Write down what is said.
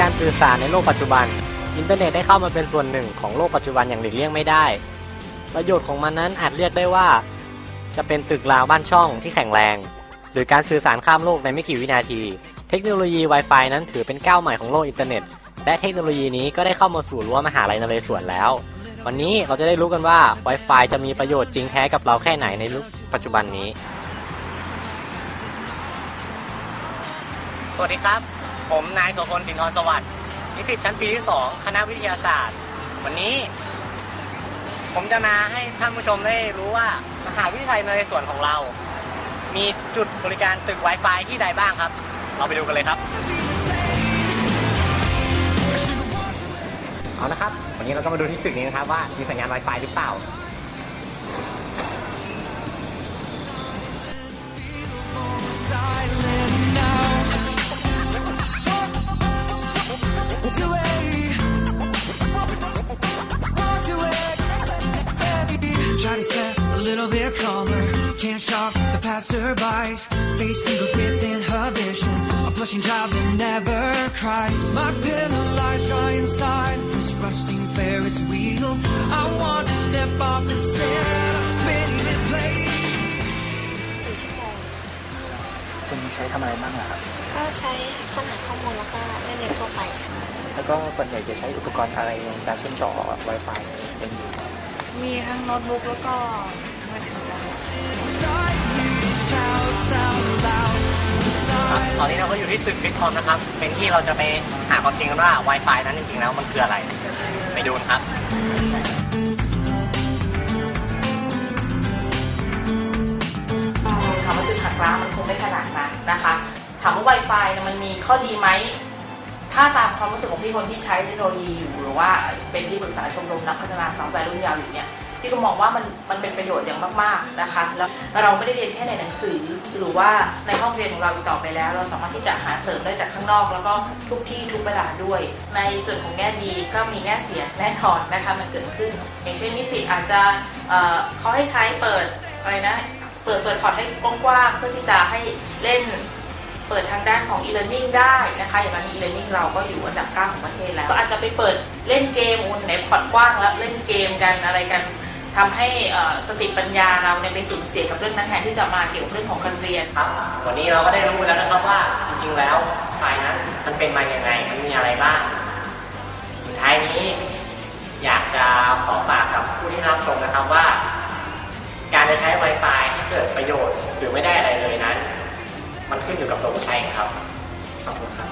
การสื่อสารในโลกปัจจุบัน อินเทอร์เน็ตได้เข้ามาเป็นส่วนหนึ่งของโลกปัจจุบันอย่างหลีกเลี่ยงไม่ได้ ประโยชน์ของมันนั้นอาจเรียกได้ว่า จะเป็นตึกราวบ้านช่องที่แข็งแรง หรือการสื่อสารข้ามโลกในไม่กี่วินาที เทคโนโลยี Wi-Fi นั้นถือเป็นก้าวใหม่ของโลกอินเทอร์เน็ต และเทคโนโลยีนี้ก็ได้เข้ามาสู่รั้วมหาลัยนเรศวรแล้ว วันนี้เราจะได้รู้กันว่า Wi-Fi จะมีประโยชน์จริงแท้กับเราแค่ไหนในปัจจุบันนี้ สวัสดีครับ ผมนายโสพลสินทรสวัสดิ์นิสิตชั้นปีที่ 2 คณะวิทยาศาสตร์ วันนี้ ผมจะมาให้ท่านผู้ชมได้รู้ว่า มหาวิทยาลัยนเรศวรของเรา มีจุดบริการตึก Wi-Fi ที่ใดบ้างครับ เราไปดูกันเลยครับ เอานะครับ วันนี้เราก็มาดูที่ตึกนี้นะครับว่ามีสัญญาณ Wi-Fi หรือเปล่า little bit calmer. Can't shock the passerbys. Face eagles with inhibition. A blushing child that never cries. My penalized dry inside this rusting Ferris wheel. I want to step off instead of spinning in place. สี่ชั่วโมงคุณใช้ทำอะไรบ้างล่ะครับ ก็ใช้ค้นหาข้อมูลแล้วก็เล่นเน็ตทั่วไปค่ะแล้วก็ส่วนใหญ่จะใช้อุปกรณ์อะไรในการเชื่อมต่อ Wi-Fi เป็นอยู่มีทั้งโน้ตบุ๊กแล้วก็ อยู่ที่ตึกฟิตคอมนะครับ เป็นที่เราจะไปหาความจริงกันว่า Wi-Fi นั้นจริงๆแล้วมันคืออะไร ไปดูนะครับ ถามว่าจุดหักล้างมันคงไม่ขนาดนั้นนะคะ ถามว่า Wi-Fi เนี่ยมันมีข้อดีไหม ถ้าตามความรู้สึกของพี่คนที่ใช้เทคโนโลยีอยู่หรือว่าเป็นที่ปรึกษาชมรมนักพัฒนาซอฟต์แวร์รุ่นยาวอยู่เนี่ย พี่ก็มองว่ามันมันเป็นประโยชน์อย่างมากๆนะคะ แล้วเราไม่ได้เรียนแค่ในหนังสือ หรือว่าในห้องเรียนของเราอีกต่อไปแล้ว เราสามารถที่จะหาเสริมได้จากข้างนอก แล้วก็ทุกที่ทุกเวลาด้วย ในส่วนของแง่ดีก็มีแง่เสียแน่นอนนะคะมันเกิดขึ้น อย่างเช่นนิสิตอาจจะเอ่อเขาให้ใช้เปิดอะไรนะเปิดเปิดพอร์ตให้กว้างๆเพื่อที่จะให้เล่นเปิดทางด้านของ e-learning ได้นะคะอย่างนั้น e-learning เราก็อยู่อันดับ9ของประเทศแล้วก็อาจจะไปเปิดเล่นเกมโอ้ไหนพอร์ตกว้างแล้วเล่นเกมกันอะไรกัน ทำให้สติปัญญาเราเนี่ยไปสูญเสียกับเรื่องนั้นแทนที่จะมาเกี่ยวกับเรื่องของการเรียนครับวันนี้เราก็ได้รู้แล้วนะครับว่าจริงๆแล้วไฟนั้นมันเป็นมาอย่างไงมันมีอะไรบ้างสุดท้ายนี้อยากจะขอฝากกับผู้ที่รับชมนะครับว่า การจะใช้ Wi-Fi ให้เกิดประโยชน์หรือไม่ได้อะไรเลยนั้น มันขึ้นอยู่กับตัวผู้ใช้ครับขอบคุณครับ